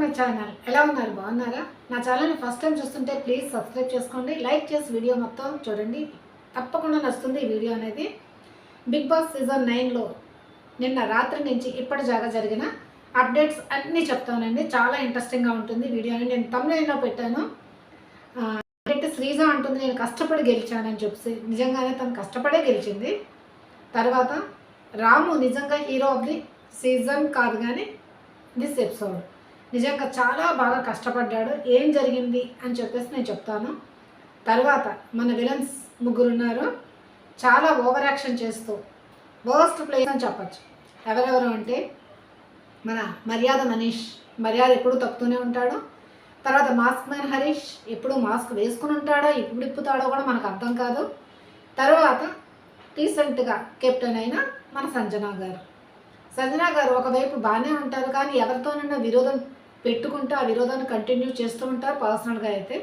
My channel ఎలా ఉన్నారు? బాగున్నారా? నా ఛానల్ని ఫస్ట్ టైం చూస్తుంటే ప్లీజ్ సబ్స్క్రైబ్ చేసుకోండి. లైక్ చేసి వీడియో మొత్తం చూడండి. తప్పకుండా నచ్చుతుంది ఈ వీడియో అనేది. బిగ్ బాస్ సీజన్ నైన్లో నిన్న రాత్రి నుంచి ఇప్పటి జాగా జరిగిన అప్డేట్స్ అన్నీ చెప్తానండి. చాలా ఇంట్రెస్టింగ్గా ఉంటుంది వీడియోని నేను తమిళలో పెట్టాను. అంటే శ్రీజ అంటుంది నేను కష్టపడి గెలిచానని చెప్పి నిజంగానే తను కష్టపడే గెలిచింది. తర్వాత రాము నిజంగా హీరో ఆఫ్ ది సీజన్ కాదు కానీ దిస్ ఎపిసోడ్ నిజంగా చాలా బాగా కష్టపడ్డాడు. ఏం జరిగింది అని చెప్పేసి నేను చెప్తాను. తర్వాత మన విలన్స్ ముగ్గురు ఉన్నారు చాలా ఓవర్ యాక్షన్ చేస్తూ వర్స్ట్ ప్లేస్ అని చెప్పచ్చు. ఎవరెవరు అంటే మన మర్యాద మనీష్. మర్యాద ఎప్పుడు తప్పుతూనే ఉంటాడు. తర్వాత మాస్క్ మ్యాన్ హరీష్ ఎప్పుడు మాస్క్ వేసుకుని ఉంటాడో? ఎప్పుడు ఇప్పుతాడో కూడా మనకు అర్థం కాదు. తర్వాత రీసెంట్గా కెప్టెన్ అయిన మన సంజనా గారు. సంజనా గారు ఒకవైపు బాగానే ఉంటారు కానీ ఎవరితోనైనా విరోధం పెట్టుకుంటూ ఆ విరోధాన్ని కంటిన్యూ చేస్తూ ఉంటారు పర్సనల్గా అయితే.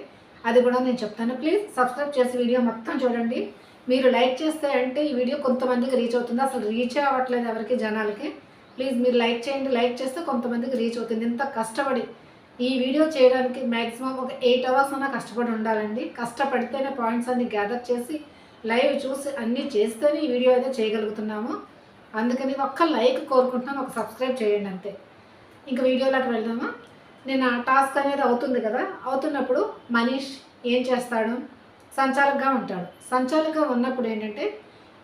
అది కూడా నేను చెప్తాను. ప్లీజ్ సబ్స్క్రైబ్ చేసి వీడియో మొత్తం చూడండి. మీరు లైక్ చేస్తే అంటే ఈ వీడియో కొంతమందికి రీచ్ అవుతుంది. అసలు రీచ్ అవ్వట్లేదు ఎవరికి జనాలకి. ప్లీజ్ మీరు లైక్ చేయండి. లైక్ చేస్తే కొంతమందికి రీచ్ అవుతుంది. ఇంత కష్టపడి ఈ వీడియో చేయడానికి మ్యాక్సిమం ఒక ఎయిట్ అవర్స్ అన్నా కష్టపడి ఉండాలండి. కష్టపడితేనే పాయింట్స్ అన్ని గ్యాదర్ చేసి లైవ్ చూసి అన్నీ చేస్తేనే ఈ వీడియో అయితే చేయగలుగుతున్నాము. అందుకని ఒక్క లైక్ కోరుకుంటున్నాను. ఒక సబ్స్క్రైబ్ చేయండి అంతే. ఇంకా వీడియోలోకి వెళ్దామా? నేను ఆ టాస్క్ అనేది అవుతుంది కదా? అవుతున్నప్పుడు మనీష్ ఏం చేస్తాడు? సంచాలకగా ఉంటాడు. సంచాలకగా ఉన్నప్పుడు ఏంటంటే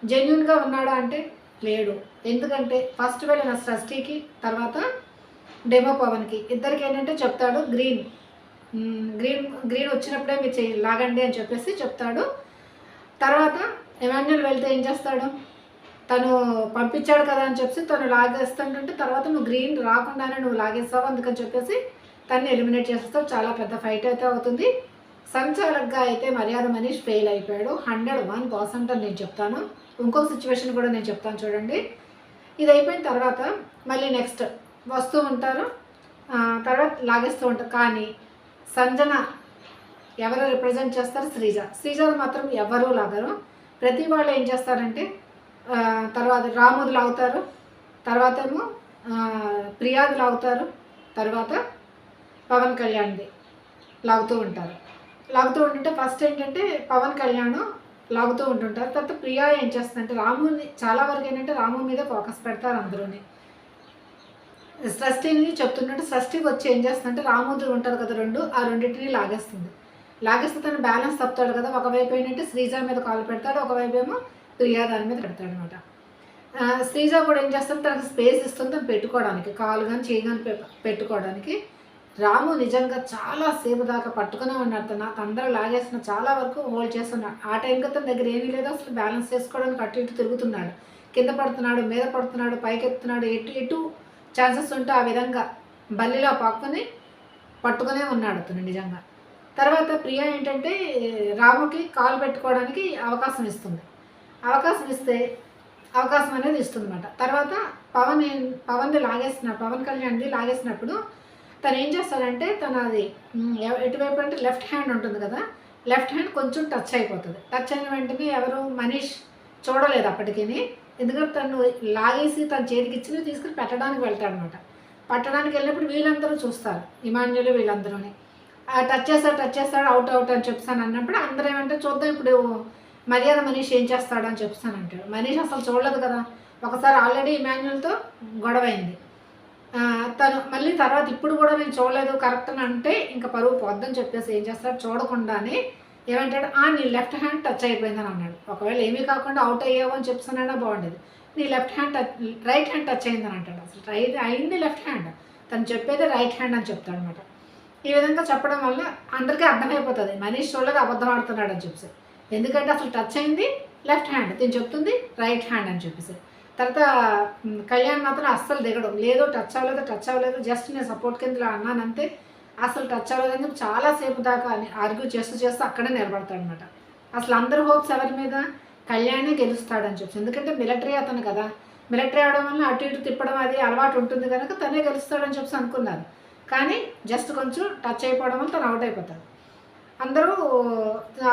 జెన్యున్గా ఉన్నాడా అంటే లేడు. ఎందుకంటే ఫస్ట్ వెళ్ళిన సృష్టికి తర్వాత డెమో పవన్కి. ఇద్దరికి ఏంటంటే చెప్తాడు గ్రీన్ గ్రీన్ గ్రీన్ వచ్చినప్పుడే మీరు చెయ్యి లాగండి అని చెప్పేసి చెప్తాడు. తర్వాత ఎమాన్యుల్ వెళ్తే ఏం చేస్తాడు? తను పంపించాడు కదా అని చెప్పి తను లాగేస్తుంటుంటే తర్వాత నువ్వు గ్రీన్ రాకుండానే నువ్వు లాగేస్తావు అందుకని చెప్పేసి తన్ని ఎలిమినేట్ చేసేస్తావు. చాలా పెద్ద ఫైట్ అయితే అవుతుంది. సంచాలకుగా అయితే మర్యాద మనీష్ ఫెయిల్ అయిపోయాడు. హండ్రెడ్ వన్ పర్సెంట్ అని నేను చెప్తాను. ఇంకొక సిచ్యువేషన్ కూడా నేను చెప్తాను చూడండి. ఇది అయిపోయిన తర్వాత మళ్ళీ నెక్స్ట్ వస్తూ ఉంటారు. తర్వాత లాగేస్తూ ఉంటారు. కానీ సంజన ఎవరు రిప్రజెంట్ చేస్తారు? శ్రీజ. శ్రీజను మాత్రం ఎవరూ లాగరు. ప్రతి వాళ్ళు ఏం చేస్తారంటే తర్వాత రాముదులు లాగుతారు తర్వాత ఏమో ప్రియాదులు అవుతారు. లాగుతారు తర్వాత పవన్ కళ్యాణ్ది లాగుతూ ఉంటారు. లాగుతూ ఉంటుంటే ఫస్ట్ ఏంటంటే పవన్ కళ్యాణ్ లాగుతూ ఉంటుంటారు. తర్వాత ప్రియా ఏం చేస్తుందంటే రాముని చాలా వరకు ఏంటంటే రాము మీద ఫోకస్ పెడతారు అందరూని. షష్ఠిని చెప్తుంటే షష్ఠికి వచ్చి ఏం చేస్తుందంటే రాముద్రు ఉంటారు కదా రెండు ఆ రెండింటిని లాగేస్తుంది. లాగేస్తే తను బ్యాలెన్స్ తప్పుతాడు కదా. ఒకవైపు ఏంటంటే శ్రీజ మీద కాలు పెడతాడు. ఒకవైపు ఏమో ప్రియా దాని మీద పెడతాడు అనమాట శ్రీజ కూడా ఏం చేస్తాడు తనకు స్పేస్ ఇస్తుంది తను పెట్టుకోవడానికి కాలు కానీ చేయి కానీ పె- పెట్టుకోవడానికి రాము నిజంగా చాలా సేపు దాకా పట్టుకునే ఉన్నాడు తను. నాకు అందరూ లాగేసిన చాలా వరకు హోల్డ్ చేస్తున్నాడు. ఆ టైంకి తన దగ్గర ఏమీ లేదు. అసలు బ్యాలెన్స్ చేసుకోవడానికి అటు ఇటు తిరుగుతున్నాడు. కింద పడుతున్నాడు మీద పడుతున్నాడు పైకి ఎత్తున్నాడు ఎటు ఎటు ఛాన్సెస్ ఉంటే ఆ విధంగా బల్లిలో పాక్కుని పట్టుకునే ఉన్నాడు అతను నిజంగా. తర్వాత ప్రియా ఏంటంటే రాముకి కాలు పెట్టుకోవడానికి అవకాశం ఇస్తుంది. అవకాశం ఇస్తే అవకాశం అనేది ఇస్తుంది అనమాట తర్వాత పవన్ పవన్ది లాగేసిన పవన్ కళ్యాణ్ది లాగేసినప్పుడు తను ఏం చేస్తాడంటే తన అది ఎవ- ఎటువైపు అంటే లెఫ్ట్ హ్యాండ్ ఉంటుంది కదా లెఫ్ట్ హ్యాండ్ కొంచెం టచ్ అయిపోతుంది. టచ్ అయిన వెంటనే ఎవరు మనీష్ చూడలేదు అప్పటికి ఎందుకంటే తను లాగేసి తన చేతికి ఇచ్చి తీసుకుని పెట్టడానికి వెళ్తాడనమాట పట్టడానికి వెళ్ళినప్పుడు వీళ్ళందరూ చూస్తారు ఇమాన్యులు వీళ్ళందరూని. ఆ టచ్ చేస్తాడు టచ్ చేస్తాడు అవుట్ అవుట్ అని చెప్తాను అన్నప్పుడు అందరూ ఏమంటే చూద్దాం ఇప్పుడు మర్యాద మనీష్ ఏం చేస్తాడు అని చెప్తాను అంటాడు. మనీష్ అసలు చూడలేదు కదా. ఒకసారి ఆల్రెడీ ఇమాన్యుల్తో గొడవైంది. తను మళ్ళీ తర్వాత ఇప్పుడు కూడా నేను చూడలేదు. కరెక్ట్ అని అంటే ఇంకా పరువు పొద్దని చెప్పేసి ఏం చేస్తాడు? చూడకుండానే ఏమంటాడు? ఆ నీ లెఫ్ట్ హ్యాండ్ టచ్ అయిపోయిందని అన్నాడు. ఒకవేళ ఏమీ కాకుండా అవుట్ అయ్యావు అని చెప్తున్నాడా? బాగుండేది. నీ left hand touch right hand touch అయిందని అంటాడు. అసలు రైట్ అయింది లెఫ్ట్ హ్యాండ్ తను చెప్పేది రైట్ హ్యాండ్ అని చెప్తాడు అనమాట ఈ విధంగా చెప్పడం వల్ల అందరికీ అర్థమైపోతుంది. మనీష్ చూడలేదు అబద్ధం ఆడుతున్నాడు అని చెప్పేసి. ఎందుకంటే అసలు టచ్ అయింది లెఫ్ట్ హ్యాండ్ దీని చెప్తుంది రైట్ హ్యాండ్ అని చెప్పేసి. తర్వాత కళ్యాణ్ మాత్రం అస్సలు దిగడం. లేదు టచ్ అవ్వలేదు టచ్ అవ్వలేదు. జస్ట్ నేను సపోర్ట్ కింద అన్నానంతే అసలు టచ్ అవ్వలేదు అని చాలాసేపు దాకా అని ఆర్గ్యూ చేస్తూ చేస్తూ అక్కడే నిలబడతాడనమాట. అసలు అందరు హోప్స్ ఎవరి మీద? కళ్యాణే గెలుస్తాడని చెప్పి ఎందుకంటే మిలిటరీ అతను కదా. మిలిటరీ ఆడడం వల్ల అటు ఇటు తిప్పడం అది అలవాటు ఉంటుంది కనుక తనే గెలుస్తాడని చెప్పి అనుకున్నారు. కానీ జస్ట్ కొంచెం టచ్ అయిపోవడం వల్ల తను అవుట్ అయిపోతాడు. అందరూ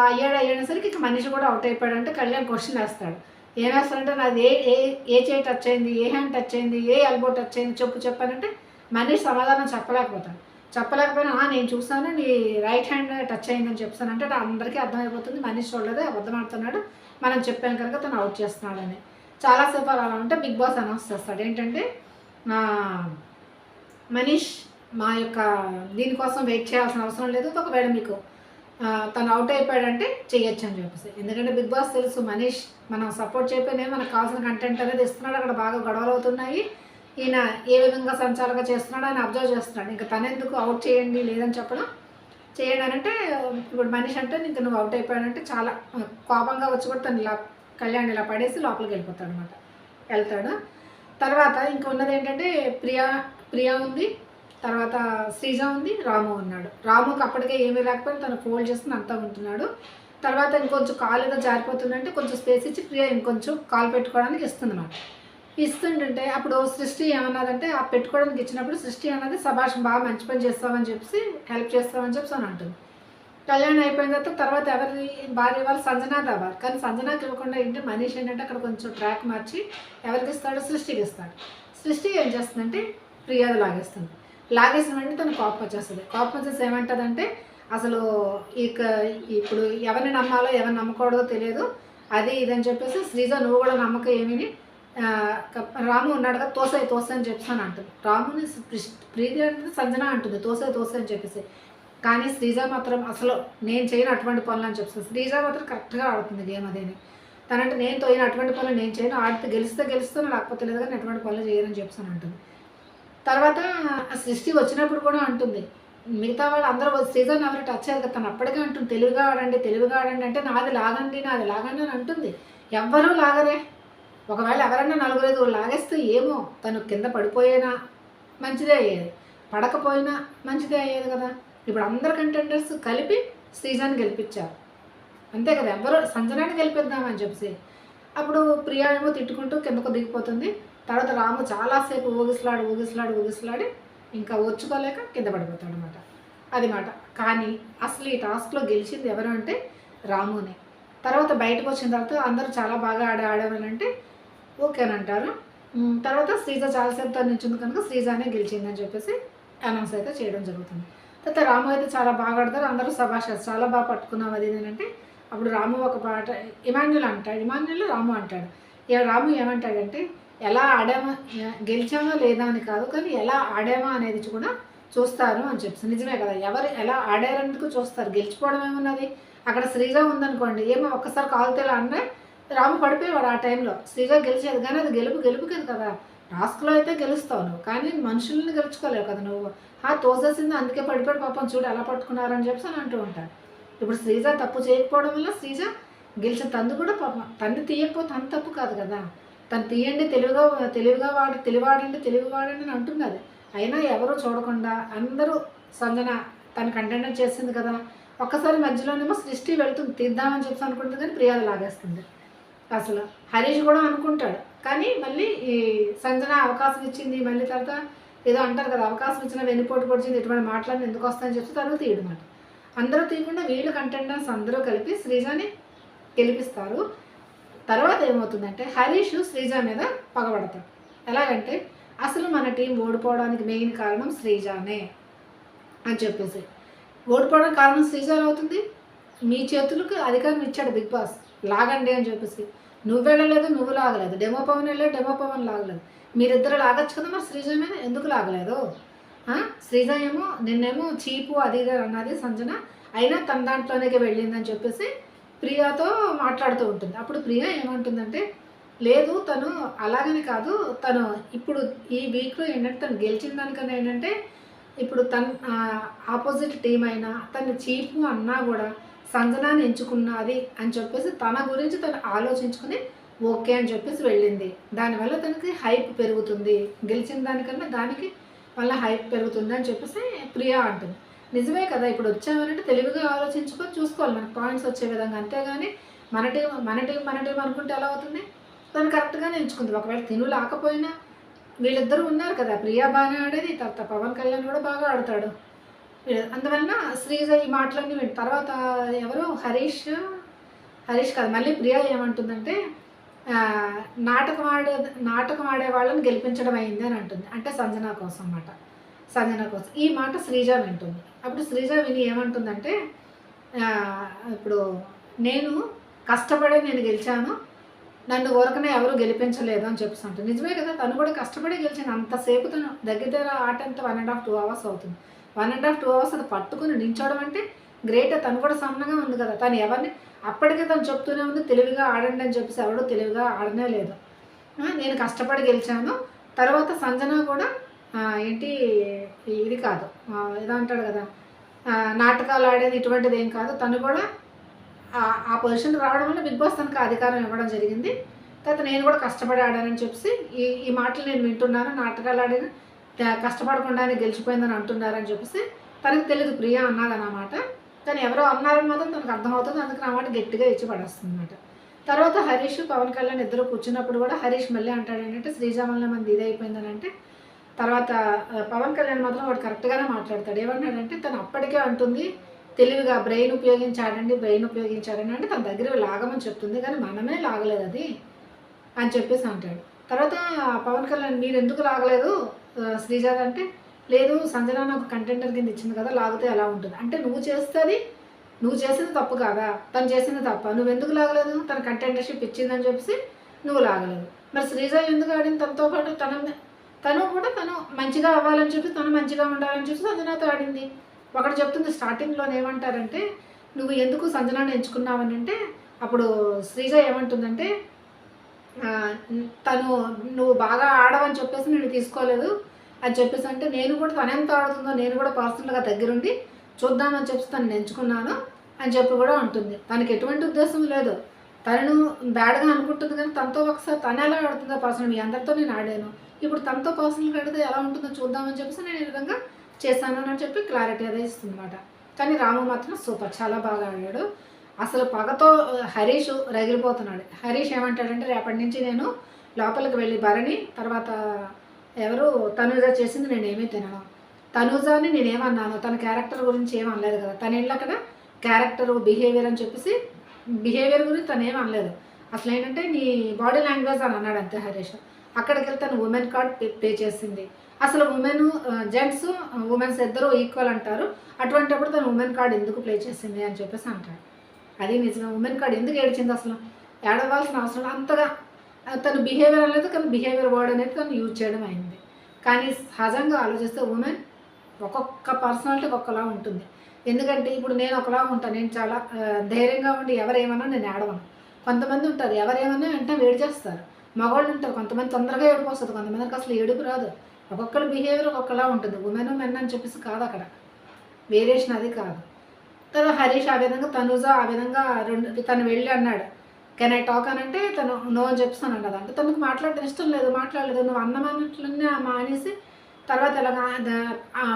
అయ్యాడు అయ్యేసరికి ఇక మనిషి కూడా అవుట్ అయిపోయాడు అంటే కళ్యాణ్ క్వశ్చన్ వేస్తాడు. ఏం వేస్తాడంటే నాది ఏ ఏ ఏ చేయి టచ్ అయింది? ఏ హ్యాండ్ టచ్ అయింది? ఏ ఎల్బో టచ్ అయింది? చెప్పు చెప్పానంటే మనిషి సమాధానం చెప్పలేకపోతాడు. చెప్పలేకపోయినా నేను చూసాను నీ రైట్ హ్యాండ్ టచ్ అయిందని చెప్తానంటే అందరికీ అర్థమైపోతుంది మనిషి చూడలేదు అబద్ధం ఆడుతున్నాడు. మనం చెప్పాం కనుక తను అవుట్ చేస్తున్నాడని. చాలాసేపు అలా ఉంటే బిగ్ బాస్ అనౌన్స్ చేస్తాడు. ఏంటంటే మనీష్ మా యొక్క దీనికోసం వెయిట్ చేయాల్సిన అవసరం లేదు. ఒకవేళ మీకు తను అవుట్ అయిపోయాడంటే చేయొచ్చు అని చెప్పేసి. ఎందుకంటే బిగ్ బాస్ తెలుసు మనీష్ మనం సపోర్ట్ చేయకపోయినా మనకు కావాల్సిన కంటెంట్ అనేది ఇస్తున్నాడు. అక్కడ బాగా గొడవలు అవుతున్నాయి. ఈయన ఏ విధంగా సంచాలక చేస్తున్నాడు అని అబ్జర్వ్ చేస్తున్నాడు. ఇంకా తనెందుకు అవుట్ చేయండి లేదని చెప్పడం చేయండి అని అంటే ఇప్పుడు మనిషి అంటే ఇంక నువ్వు అవుట్ అయిపోయాడంటే చాలా కోపంగా వచ్చి కూడా తను ఇలా కళ్యాణ్ ఇలా పడేసి లోపలికి వెళ్ళిపోతాడు అనమాట వెళ్తాడు. తర్వాత ఇంకా ఉన్నది ఏంటంటే ప్రియా ప్రియా ఉంది. తర్వాత శ్రీజ ఉంది రాము ఉన్నాడు. రాముకి అప్పటికే ఏమీ లేకపోయినా తను ఫోల్డ్ చేసుకుని అంతా ఉంటున్నాడు. తర్వాత ఇంకొంచెం కాలుగా జారిపోతుందంటే కొంచెం స్పేస్ ఇచ్చి ప్రియ ఇంకొంచెం కాలు పెట్టుకోవడానికి ఇస్తుందన్నమాట. ఇస్తుంటుంటే అప్పుడు సృష్టి ఏమన్నదంటే ఆ పెట్టుకోవడానికి ఇచ్చినప్పుడు సృష్టి అన్నది సభాష్ బాగా మంచి పని చేస్తామని చెప్పి హెల్ప్ చేస్తామని చెప్పి అని అంటుంది. కళ్యాణం అయిపోయిన తర్వాత తర్వాత ఎవరి భార్య వాళ్ళు సంజనా దాబార్ కానీ సంజనాకి ఇవ్వకుండా ఏంటి? మనీష్ ఏంటంటే అక్కడ కొంచెం ట్రాక్ మార్చి ఎవరికి ఇస్తాడో సృష్టికి ఇస్తాడు. సృష్టి ఏం చేస్తుందంటే ప్రియాది లాగేస్తుంది. లాగేసిన వెంటనే తను కోపం వచ్చేస్తుంది. కోపం వచ్చేసి ఏమంటుందంటే అసలు ఇక ఇప్పుడు ఎవరిని నమ్మాలో ఎవరిని నమ్మకూడదో తెలియదు. అది ఇదని చెప్పేసి శ్రీజ నువ్వు కూడా నమ్మక ఏమీని? రాము ఉన్నాడు కదా తోసాయి తోసాయి అని చెప్పేసి అంటుంది. రాముని ప్రీతి అంటే సంజన అంటుంది తోసాయి తోసాయి అని చెప్పేసి. కానీ శ్రీజ మాత్రం అసలు నేను చేయను అటువంటి పనులు అని చెప్పేసి. శ్రీజ మాత్రం కరెక్ట్గా ఆడుతుంది గేమ్ అదేని. తనంటే నేను తోయిన అటువంటి పనులు నేను చేయను. ఆడితే గెలిస్తే గెలుస్తాను లేకపోతే లేదు కానీ అటువంటి పనులు చేయనని చెప్పేసి అని అంటుంది. తర్వాత ఆ సృష్టి వచ్చినప్పుడు కూడా అంటుంది. మిగతా వాళ్ళు అందరూ సీజన్ ఎవరు టచ్ అయ్యారు కదా తను అప్పటికే అంటుంది తెలివిగా ఆడండి తెలివిగా ఆడండి అంటే నాది లాగండి నాది లాగండి అని అంటుంది. ఎవ్వరూ లాగరే. ఒకవేళ ఎవరన్నా నలుగురు ఐదుగురు లాగేస్తే ఏమో తను కింద పడిపోయేనా? మంచిదే అయ్యేది. పడకపోయినా మంచిదే అయ్యేది కదా. ఇప్పుడు అందరు కంటెండర్స్ కలిపి సీజన్ గెలిపించారు. అంతే కదా ఎవరు సంజనాన్ని గెలిపిద్దామని చెప్పేసి. అప్పుడు ప్రియా ఏమో తిట్టుకుంటూ కిందకు దిగిపోతుంది. తర్వాత రాము చాలాసేపు ఊగిసలాడి ఊగిసలాడి ఊగిసలాడి ఇంకా ఓర్చుకోలేక కింద పడిపోతాడు అనమాట అది మాట. కానీ అసలు ఈ టాస్క్లో గెలిచింది ఎవరు అంటే రామునే. తర్వాత బయటకు వచ్చిన తర్వాత అందరూ చాలా బాగా ఆడ ఆడేవాళ్ళంటే ఓకే అని అంటారు. తర్వాత శ్రీజ చాలాసేపు తను నిల్చుంది కనుక శ్రీజానే గెలిచిందని చెప్పేసి అనౌన్స్ అయితే చేయడం జరుగుతుంది. తర్వాత రాము అయితే చాలా బాగా ఆడతారు. అందరూ సభాష చాలా బాగా పట్టుకున్నాం అది ఏంటంటే అప్పుడు రాము ఒక పాట ఇమాన్యుల్ అంటాడు. ఇమాన్యుల్ రాము అంటాడు. ఇక రాము ఏమంటాడంటే ఎలా ఆడామా? గెలిచామా లేదా అని కాదు కానీ ఎలా ఆడామా అనేది కూడా చూస్తారు అని చెప్పి నిజమే కదా ఎవరు ఎలా ఆడారనేందుకు చూస్తారు. గెలిచిపోవడం ఏమున్నది? అక్కడ శ్రీజ ఉందనుకోండి ఏమో ఒక్కసారి కాలుతేలా అంటే రాము పడిపోయేవాడు ఆ టైంలో. శ్రీజ గెలిచేది కానీ అది గెలుపు గెలుపు కదా కదా. టాస్క్లో అయితే గెలుస్తావు నువ్వు కానీ మనుషుల్ని గెలుచుకోలేవు కదా నువ్వు. ఆ తోసేసింది అందుకే పడిపోయి పాపం చూడు ఎలా పట్టుకున్నారని చెప్పి అని అంటూ ఉంటాడు. ఇప్పుడు శ్రీజ తప్పు చేయకపోవడం వల్ల శ్రీజ గెలిచిన తందు కూడా పాపం. తండ్రి తీయకపోతే అంత తప్పు కాదు కదా. తను తీయండి తెలుగుగా తెలివిగా వాడి తెలివాడండి తెలివి వాడండి అని అంటున్నది. అయినా ఎవరు చూడకుండా అందరూ సంజన తను కంటెంట్ చేసింది కదా ఒక్కసారి మధ్యలోనేమో సృష్టి వెళ్తుంది తీద్దామని చెప్పి అనుకుంటుంది కానీ ప్రియాది లాగేస్తుంది. అసలు హరీష్ కూడా అనుకుంటాడు. కానీ మళ్ళీ ఈ సంజన అవకాశం ఇచ్చింది మళ్ళీ తర్వాత ఏదో అంటారు కదా అవకాశం ఇచ్చిన వెన్నుపోటు పొడిచింది ఇటువంటి మాట్లాడిన ఎందుకు వస్తాయని చెప్తే తను తీయడమాట అందరూ తీయకుండా వీళ్ళు కంటెండర్స్ అందరూ కలిపి శ్రీజాని గెలిపిస్తారు. తర్వాత ఏమవుతుందంటే హరీష్ శ్రీజ మీద పగబడతాడు. ఎలాగంటే అసలు మన టీం ఓడిపోవడానికి మెయిన్ కారణం శ్రీజానే అని చెప్పేసి. ఓడిపోవడానికి కారణం శ్రీజ అవుతుంది? మీ చేతులకు అధికారం ఇచ్చాడు బిగ్ బాస్. లాగండి అని చెప్పేసి. నువ్వు వెళ్ళలేదు నువ్వు లాగలేదు. డెమో పవన్ వెళ్ళలేదు డెమో పవన్ లాగలేదు. మీరిద్దరు లాగచ్చు కదా మరి శ్రీజ మీద? ఎందుకు లాగలేదు? శ్రీజ ఏమో నిన్నేమో చీపు అది ఇది అన్నది సంజన అయినా తన దాంట్లోనే వెళ్ళిందని చెప్పేసి ప్రియాతో మాట్లాడుతూ ఉంటుంది. అప్పుడు ప్రియా ఏమంటుందంటే లేదు తను అలాగని కాదు. తను ఇప్పుడు ఈ వీక్లో ఏంటంటే తను గెలిచిన దానికన్నా ఏంటంటే ఇప్పుడు తన ఆపోజిట్ టీం అయినా తను చీపు అన్నా కూడా సంజనాన్ని ఎంచుకున్నది అని చెప్పేసి తన గురించి తను ఆలోచించుకుని ఓకే అని చెప్పేసి వెళ్ళింది. దానివల్ల తనకి హైప్ పెరుగుతుంది. గెలిచిన దానికన్నా దానికి వల్ల హైప్ పెరుగుతుంది అని చెప్పేసి ప్రియా అంటుంది. నిజమే కదా ఇప్పుడు వచ్చామనంటే తెలివిగా ఆలోచించుకొని చూసుకోవాలి. మనకు పాయింట్స్ వచ్చే విధంగా. అంతేగాని మన టీం మన టీం మన టీం అనుకుంటే ఎలా అవుతుంది? దాన్ని కరెక్ట్గానే ఎంచుకుంది. ఒకవేళ తిను లేకపోయినా వీళ్ళిద్దరూ ఉన్నారు కదా ప్రియా బాగానే ఆడేది తర్వాత పవన్ కళ్యాణ్ కూడా బాగా ఆడతాడు. అందువలన శ్రీజ ఈ మాటలన్నీ వింట తర్వాత ఎవరు? హరీష్ హరీష్ కాదు మళ్ళీ ప్రియా ఏమంటుందంటే నాటకం ఆడే నాటకం ఆడే వాళ్ళని గెలిపించడం అయింది అని అంటుంది. అంటే సంజన కోసం అన్నమాట. సంజన కోసం ఈ మాట శ్రీజ వింటుంది. అప్పుడు శ్రీజ విని ఏమంటుందంటే ఇప్పుడు నేను కష్టపడి నేను గెలిచాను. నన్ను ఊరకనే ఎవరు గెలిపించలేదు అని చెప్పేసి అంటుంది. నిజమే కదా తను కూడా కష్టపడి గెలిచాను అంతసేపు తను దగ్గర దగ్గర ఆట అంతా one and half to hours అవుతుంది. One and half to hours అది పట్టుకుని నించోవడం అంటే గ్రేట్ తను కూడా సన్నగా ఉంది కదా. తను ఎవరిని అప్పటికే తను చెప్తూనే ఉంది తెలివిగా ఆడండి అని చెప్పేసి ఎవడో తెలివిగా ఆడనే లేదు. నేను కష్టపడి గెలిచాను. తర్వాత సంజన కూడా ఏంటి? ఇది కాదు. ఏదో అంటాడు కదా. నాటకాలు ఆడేది ఇటువంటిది ఏం కాదు. తను కూడా ఆ- పొజిషన్కి పొజిషన్ రావడం వల్ల బిగ్ బాస్ తనకు అధికారం ఇవ్వడం జరిగింది. తర్వాత నేను కూడా కష్టపడి ఆడానని చెప్పి ఈ ఈ మాటలు నేను వింటున్నాను. నాటకాలు ఆడిన కష్టపడకుండా కష్టపడకుండానే గెలిచిపోయిందని అంటున్నారని చెప్పేసి తనకు తెలియదు ప్రియా అన్నదన్నమాట. కానీ ఎవరో అన్నారని మాత్రం తనకు అర్థమవుతుంది. అందుకని ఆ మాట గట్టిగా ఇచ్చి పడేస్తుంది అనమాట తర్వాత హరీష్ పవన్ కళ్యాణ్ ఇద్దరు కూర్చున్నప్పుడు కూడా హరీష్ మళ్ళీ అంటాడు ఏంటంటే శ్రీజామల్ల మంది ఇది అంటే తర్వాత పవన్ కళ్యాణ్ మాత్రం వాడు కరెక్ట్గానే మాట్లాడతాడు. ఏమన్నాడంటే తను అప్పటికే అంటుంది తెలివిగా బ్రెయిన్ ఉపయోగించాడండి బ్రెయిన్ ఉపయోగించాడని అంటే తన దగ్గర లాగమని చెప్తుంది కానీ మనమే లాగలేదు అది అని చెప్పేసి అంటాడు. తర్వాత పవన్ కళ్యాణ్ మీరు ఎందుకు లాగలేదు? ఆ, అంటే లేదు సంజన నాకు కంటెంటర్ కింద ఇచ్చింది కదా లాగితే ఎలా ఉంటుంది? అంటే నువ్వు చేస్తుంది నువ్వు చేసింది తప్పు కాదా? తను చేసింది తప్ప? నువ్వు ఎందుకు లాగలేదు? తన కంటెంటర్షిప్ ఇచ్చిందని చెప్పేసి నువ్వు లాగలేదు. మరి శ్రీజ ఎందుకు ఆడింది? తనతో పాటు తన తను కూడా తను మంచిగా అవ్వాలని చెప్పి తను మంచిగా ఉండాలని చెప్పి సంజనాతో ఆడింది. ఒకటి చెప్తుంది స్టార్టింగ్లో ఏమంటారంటే నువ్వు ఎందుకు సంజనాన్ని ఎంచుకున్నావని అంటే అప్పుడు శ్రీజ ఏమంటుందంటే తను నువ్వు బాగా ఆడవని చెప్పేసి నేను తీసుకోలేదు అని చెప్పేసి అంటే నేను కూడా తను ఎంత ఆడుతుందో నేను కూడా పర్సనల్గా దగ్గరుండి చూద్దామని చెప్పి తను ఎంచుకున్నాను అని చెప్పి కూడా ఉంటుంది తనకి ఎటువంటి ఉద్దేశం లేదు. తనను బ్యాడ్గా అనుకుంటుంది కానీ తనతో ఒకసారి తను ఎలా ఆడుతుందో పర్సనల్ మీ అందరితో నేను ఆడాను. ఇప్పుడు తనతో పర్సనల్ పెడితే ఎలా ఉంటుందో చూద్దామని చెప్పేసి నేను ఈ విధంగా చేశాను అని చెప్పి క్లారిటీ అదే ఇస్తుంది అనమాట కానీ రాము మాత్రం సూపర్ చాలా బాగా ఆడాడు. అసలు పగతో హరీష్ రగిలిపోతున్నాడు. హరీష్ ఏమంటాడంటే రేపటి నుంచి నేను లోపలికి వెళ్ళి భరణి తర్వాత ఎవరు తనూజ చేసింది నేనేమీ తినను. తనూజాని నేనేమన్నాను తన క్యారెక్టర్ గురించి ఏం అనలేదు కదా. తన వెళ్ళి అక్కడ క్యారెక్టర్ బిహేవియర్ అని చెప్పేసి బిహేవియర్ గురించి తను ఏం అనలేదు. అసలు ఏంటంటే నీ బాడీ లాంగ్వేజ్ అని అన్నాడు అంతే హరీష్. అక్కడికి వెళ్తే ఉమెన్ కార్డ్ పే చేసింది. అసలు ఉమెన్ జెంట్స్ ఉమెన్స్ ఇద్దరు ఈక్వల్ అంటారు. అటువంటిప్పుడు తను ఉమెన్ కార్డ్ ఎందుకు ప్లే చేసింది అని చెప్పేసి అంటాడు. అది నిజమే. ఉమెన్ కార్డ్ ఎందుకు ఏడ్చింది అసలు? ఏడవలసిన అవసరం అంతగా తను బిహేవియర్ అనేది కానీ బిహేవియర్ వర్డ్ అనేది తను యూజ్ చేయడం అయింది. కానీ సహజంగా ఆలోచిస్తే ఉమెన్ ఒక్కొక్క పర్సనాలిటీ ఒక్కొక్కలా ఉంటుంది. ఎందుకంటే ఇప్పుడు నేను ఒకలా ఉంటాను నేను చాలా ధైర్యంగా ఉండి ఎవరేమన్నా నేను ఏడవను. కొంతమంది ఉంటారు ఎవరేమన్నా వెంటనే వేడి చేస్తారు. మగవాళ్ళు ఉంటారు కొంతమంది తొందరగా ఏడుపు వస్తుంది కొంతమందికి అసలు ఏడుపు రాదు. ఒక్కొక్కరి బిహేవియర్ ఒక్కొక్కలా ఉంటుంది. ఉమెన్ మెన్ అని చెప్పేసి కాదు అక్కడ. వేరియేషన్ అది కాదు. తను హరీష్ ఆ విధంగా తనుజ ఆ విధంగా రెండు తను వెళ్ళి అన్నాడు. కెన్ ఐ టాక్ అని అంటే తను నో అని చెప్తాను అన్నది. అంటే తనకు మాట్లాడటం ఇష్టం లేదు మాట్లాడలేదు. నువ్వు అన్నమానట్లనే మానేసి తర్వాత ఇలాగా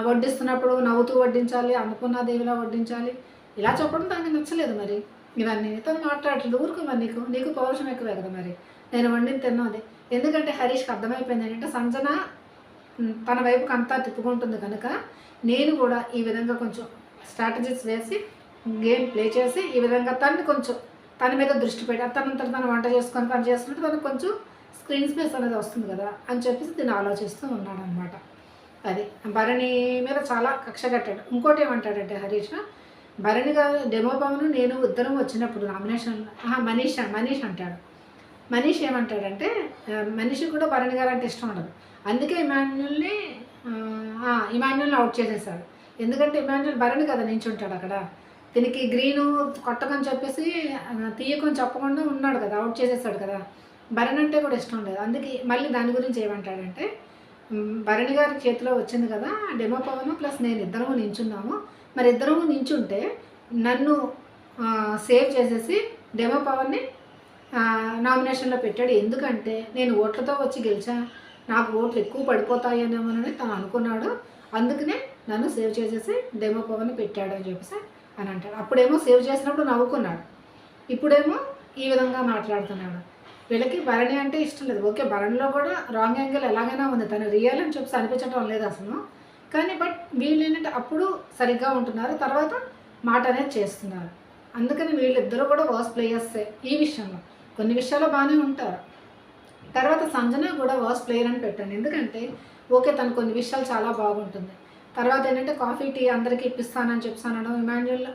వడ్డిస్తున్నప్పుడు నవ్వుతూ వడ్డించాలి అన్నపూర్ణాదేవిలా వడ్డించాలి. ఇలా చెప్పడం తనకి నచ్చలేదు మరి. ఇవన్నీ తను మాట్లాడలేదు ఊరుకు మరి నీకు. నీకు పౌరుషం ఎక్కువే కదా మరి. నేను వండిన తిన్నది ఎందుకంటే హరీష్కి అర్థమైపోయింది ఏంటంటే సంజన తన వైపుకి అంతా తిప్పుకుంటుంది కనుక నేను కూడా ఈ విధంగా కొంచెం స్ట్రాటజీస్ వేసి గేమ్ ప్లే చేసి ఈ విధంగా తనని కొంచెం తన మీద దృష్టి పెట్టి తనంతట తను వంట చేసుకొని పని చేస్తున్నట్టు తనకు కొంచెం స్క్రీన్ స్పేస్ అనేది వస్తుంది కదా అని చెప్పేసి దీన్ని ఆలోచిస్తూ ఉన్నాడనమాట అది భరణి మీద చాలా కక్ష కట్టాడు. ఇంకోటి ఏమంటాడంటే హరీష్ భరణి గారు డెమో పవన్ నేను ఇద్దరం వచ్చినప్పుడు నామినేషన్ మనీష్ మనీష్ అంటాడు. మనీష్ ఏమంటాడంటే మనిషి కూడా భరణి గారు అంటే ఇష్టం ఉండదు. అందుకే ఇమాన్యుల్ని ఇమాన్యుల్ని అవుట్ చేసేసాడు ఎందుకంటే ఇమాన్యుల్ భరణి కదా నించుంటాడు అక్కడ. దీనికి గ్రీను కొట్టకని చెప్పేసి ఆ, తీయకని చెప్పకుండా ఉన్నాడు కదా అవుట్ చేసేసాడు కదా. భరణ్ అంటే కూడా ఇష్టం లేదు అందుకే మళ్ళీ దాని గురించి ఏమంటాడంటే భరణి గారి చేతిలో వచ్చింది కదా డెమో పవన్ ప్లస్ నేను ఇద్దరము నించున్నాము. మరి ఇద్దరము నించుంటే నన్ను సేవ్ చేసేసి డెమో పవర్ని నామినేషన్లో పెట్టాడు. ఎందుకంటే నేను ఓట్లతో వచ్చి గెలిచా. నాకు ఓట్లు ఎక్కువ పడిపోతాయనేమోనని తను అనుకున్నాడు. అందుకనే నన్ను సేవ్ చేసేసి డెమో పవన్ పెట్టాడు అని చెప్పేసి అని అంటాడు. అప్పుడేమో సేవ్ చేసినప్పుడు నవ్వుకున్నాడు. ఇప్పుడేమో ఈ విధంగా మాట్లాడుతున్నాడు. వీళ్ళకి భరణి అంటే ఇష్టం లేదు. ఓకే భరణిలో కూడా రాంగ్ యాంగిల్ ఎలాగైనా ఉంది. తను రియల్ అని చెప్పేసి అనిపించడం లేదు అసలు. కానీ బట్ వీళ్ళు ఏంటంటే అప్పుడు సరిగ్గా ఉంటున్నారు. తర్వాత మాట అనేది చేస్తున్నారు. అందుకని వీళ్ళిద్దరూ కూడా వర్స్ ప్లేయర్సే ఈ విషయంలో. కొన్ని విషయాల్లో బాగానే ఉంటారు. తర్వాత సంజన కూడా వర్స్ ప్లేయర్ అని పెట్టాను ఎందుకంటే ఓకే తను కొన్ని విషయాలు చాలా బాగుంటుంది. తర్వాత ఏంటంటే కాఫీ టీ అందరికీ ఇప్పిస్తానని చెప్తాను ఇమాన్యుల్.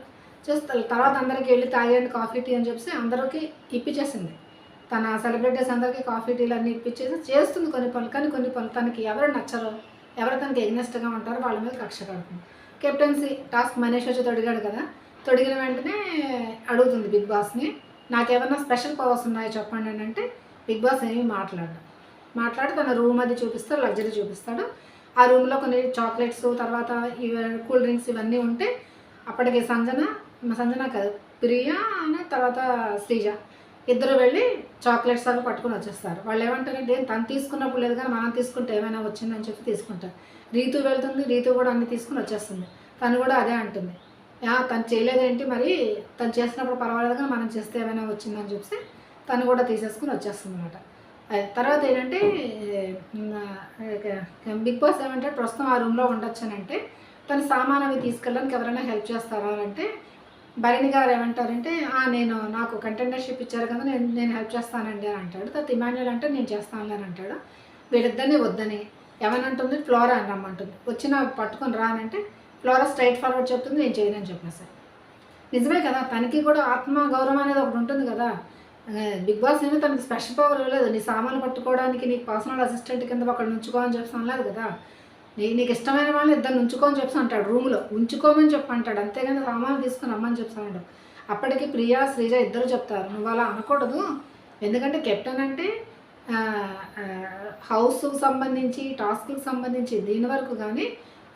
చేస్తారు తర్వాత అందరికీ వెళ్ళి తాగండి కాఫీ టీ అని చెప్పి అందరికీ ఇప్పించేసింది తన సెలబ్రిటీస్ అందరికీ కాఫీ టీలు అన్నీ ఇప్పించేసి చేస్తుంది కొన్ని పనులు. కానీ కొన్ని పనులు తనకి ఎవరు నచ్చరు. ఎవరు తనకి ఎగ్నెస్ట్గా ఉంటారో వాళ్ళ మీద కక్ష కడుతుంది కెప్టెన్సీ టాస్క్ మనీష్ వచ్చి తొడిగాడు కదా. తొడిగిన వెంటనే అడుగుతుంది బిగ్ బాస్ని. నాకేమన్నా స్పెషల్ పవర్స్ ఉన్నాయో చెప్పండి అని అంటే బిగ్ బాస్ ఏమీ మాట్లాడు మాట్లాడి తన రూమ్ అది చూపిస్తాడు లగ్జరీ చూపిస్తాడు. ఆ రూమ్లో కొన్ని చాక్లెట్స్ తర్వాత ఇవ కూల్ డ్రింక్స్ ఇవన్నీ ఉంటే అప్పటికి సంజన సంజన కాదు ప్రియా అనే తర్వాత శ్రీజ ఇద్దరు వెళ్ళి చాక్లెట్స్ అవి పట్టుకొని వచ్చేస్తారు. వాళ్ళు ఏమంటారంటే తను తీసుకున్నప్పుడు లేదు కానీ మనం తీసుకుంటే ఏమైనా వచ్చిందని చెప్పి తీసుకుంటారు. రీతు వెళ్తుంది రీతు కూడా అన్ని తీసుకుని వచ్చేస్తుంది. తను కూడా అదే అంటుంది. తను చేయలేదేంటి మరి? తను చేసినప్పుడు పర్వాలేదు కానీ మనం చేస్తే ఏమైనా వచ్చిందని చెప్పి తను కూడా తీసేసుకుని వచ్చేస్తుంది అనమాట తర్వాత ఏంటంటే బిగ్ బాస్ ఏమంటే ప్రస్తుతం ఆ రూమ్లో ఉండొచ్చానంటే తను సామాన్ అవి తీసుకెళ్ళడానికి ఎవరైనా హెల్ప్ చేస్తారా అని అంటే భరణి గారు ఏమంటారంటే నేను నాకు కంటెండర్షిప్ ఇచ్చారు కదా నేను నేను హెల్ప్ చేస్తానండి అని అంటాడు. తర్వాత ఇమాన్యుల్ అంటే నేను చేస్తాను అని అంటాడు. వీళ్ళిద్దరిని వద్దని ఏమనంటుంది ఫ్లోరా అని రమ్మంటుంది. వచ్చిన పట్టుకొని రా అని అంటే ఫ్లోరా స్ట్రైట్ ఫార్వర్డ్ చెప్తుంది నేను చేయనని చెప్పేసి నిజమే కదా తనకి కూడా ఆత్మ గౌరవం అనేది ఒకటి ఉంటుంది కదా. బిగ్ బాస్ ఏమో తనకి స్పెషల్ పవర్ ఇవ్వలేదు. నీ సామాన్లు పట్టుకోవడానికి నీకు పర్సనల్ అసిస్టెంట్ కింద ఒకళ్ళు ఉంచుకో అని చెప్పి అనలేదు కదా. నీ నీకు ఇష్టమైన వాళ్ళని ఇద్దరు ఉంచుకో అని చెప్పి అంటాడు రూమ్లో. ఉంచుకోమని చెప్పి అంటాడు. అంతేగాని సామాన్లు తీసుకుని రమ్మని చెప్పి అంటాడు అప్పటికి ప్రియా శ్రీజ ఇద్దరు చెప్తారు నువ్వు అలా అనకూడదు. ఎందుకంటే కెప్టెన్ అంటే హౌస్కి సంబంధించి టాస్క్కి సంబంధించి దీని వరకు కానీ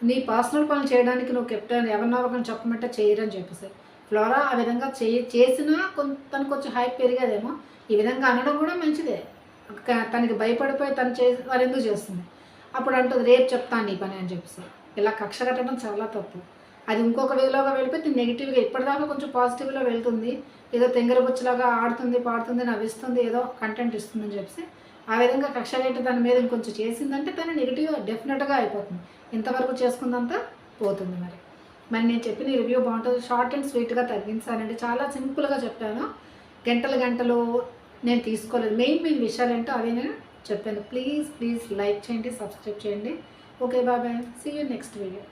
నీ పర్సనల్ పనులు చేయడానికి నువ్వు కెప్టెన్ ఎవరినో ఒకరిని చెప్పమంటే చేయరని చెప్పేసి ఫ్లోరా ఆ విధంగా చే చేసినా కొంత తనకు కొంచెం హైప్ పెరిగేదేమో ఈ విధంగా అనడం కూడా మంచిదే. తనకి భయపడిపోయి తను చే వారు ఎందుకు చేస్తుంది? అప్పుడు అంటుంది రేపు చెప్తాను నీ పని అని చెప్పేసి ఇలా కక్ష కట్టడం చాలా తప్పు. అది ఇంకొక వేలోగా వెళ్ళిపోతే నెగిటివ్గా ఇప్పటిదాకా కొంచెం పాజిటివ్లో వెళ్తుంది. ఏదో తెంగరబుచ్చలాగా ఆడుతుంది పాడుతుంది నవ్విస్తుంది ఏదో కంటెంట్ ఇస్తుందని చెప్పేసి ఆ విధంగా కక్ష కట్టి దాని మీద ఇంకొంచెం చేసిందంటే తను నెగిటివ్ డెఫినెట్గా అయిపోతుంది. ఇంతవరకు చేసుకుందంతా పోతుంది మరి. మరి నేను చెప్పిన రివ్యూ బాగుంటుంది. షార్ట్ అండ్ స్వీట్గా తగ్గించానండి చాలా సింపుల్గా చెప్పాను. గంటలు గంటలు నేను తీసుకోలేదు. మెయిన్ మెయిన్ విషయాలు ఏంటో అవి నేను చెప్పాను. ప్లీజ్ ప్లీజ్ లైక్ చేయండి సబ్స్క్రైబ్ చేయండి. Okay bye bye see you next video